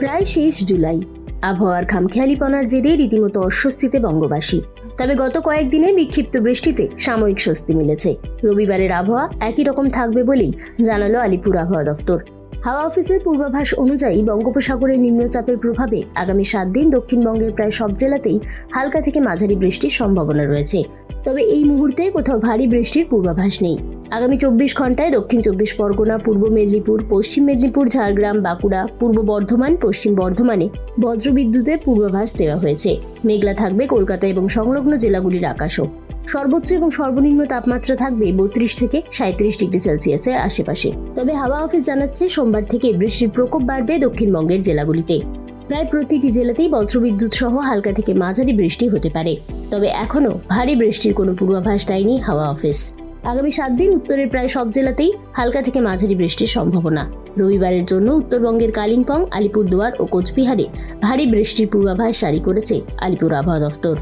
প্রায় শেষ জুলাই। আবহাওয়ার খামখেয়ালিপনার জেরে রীতিমতো অস্বস্তিতে বঙ্গবাসী। তবে গত কয়েকদিনের বিক্ষিপ্ত বৃষ্টিতে সাময়িক স্বস্তি মিলেছে। রবিবারের আবহাওয়া একই রকম থাকবে বলেই জানালো আলিপুর আবহাওয়া দফতর। হাওয়া অফিসের পূর্বাভাস অনুযায়ী বঙ্গোপসাগরের নিম্নচাপের প্রভাবে আগামী সাত দিন দক্ষিণবঙ্গের প্রায় সব জেলাতেই হালকা থেকে মাঝারি বৃষ্টির সম্ভাবনা রয়েছে। তবে এই মুহূর্তে কোথাও ভারী বৃষ্টির পূর্বাভাস নেই। আগামী চব্বিশ ঘন্টায় দক্ষিণ চব্বিশ পরগনা, পূর্ব মেদিনীপুর, পশ্চিম মেদিনীপুর, ঝাড়গ্রাম, বাঁকুড়া, পূর্ব বর্ধমান, পশ্চিম বর্ধমানে বজ্রবিদ্যুতের পূর্বাভাস দেওয়া হয়েছে। মেঘলা থাকবে কলকাতা এবং সংলগ্ন জেলাগুলির আকাশও। সর্বোচ্চ এবং সর্বনিম্ন তাপমাত্রা থাকবে বত্রিশ থেকে সাঁত্রিশ ডিগ্রি সেলসিয়াসের আশেপাশে। তবে হাওয়া অফিস জানাচ্ছে, সোমবার থেকে বৃষ্টির প্রকোপ বাড়বে দক্ষিণবঙ্গের জেলাগুলিতে। প্রায় প্রতিটি জেলাতেই বজ্রবিদ্যুৎ সহ হালকা থেকে মাঝারি বৃষ্টি হতে পারে। তবে এখনও ভারী বৃষ্টির কোনো পূর্বাভাস দেয়নি হাওয়া অফিস আগামী সাত দিন উত্তরের প্রায় সব জেলাতেই হালকা থেকে মাঝারি বৃষ্টির সম্ভাবনা। রবিবারের জন্য উত্তরবঙ্গের কালিম্পং, আলিপুরদুয়ার ও কোচবিহারে ভারী বৃষ্টির পূর্বাভাস জারি করেছে আলিপুর আবহাওয়া দফতর।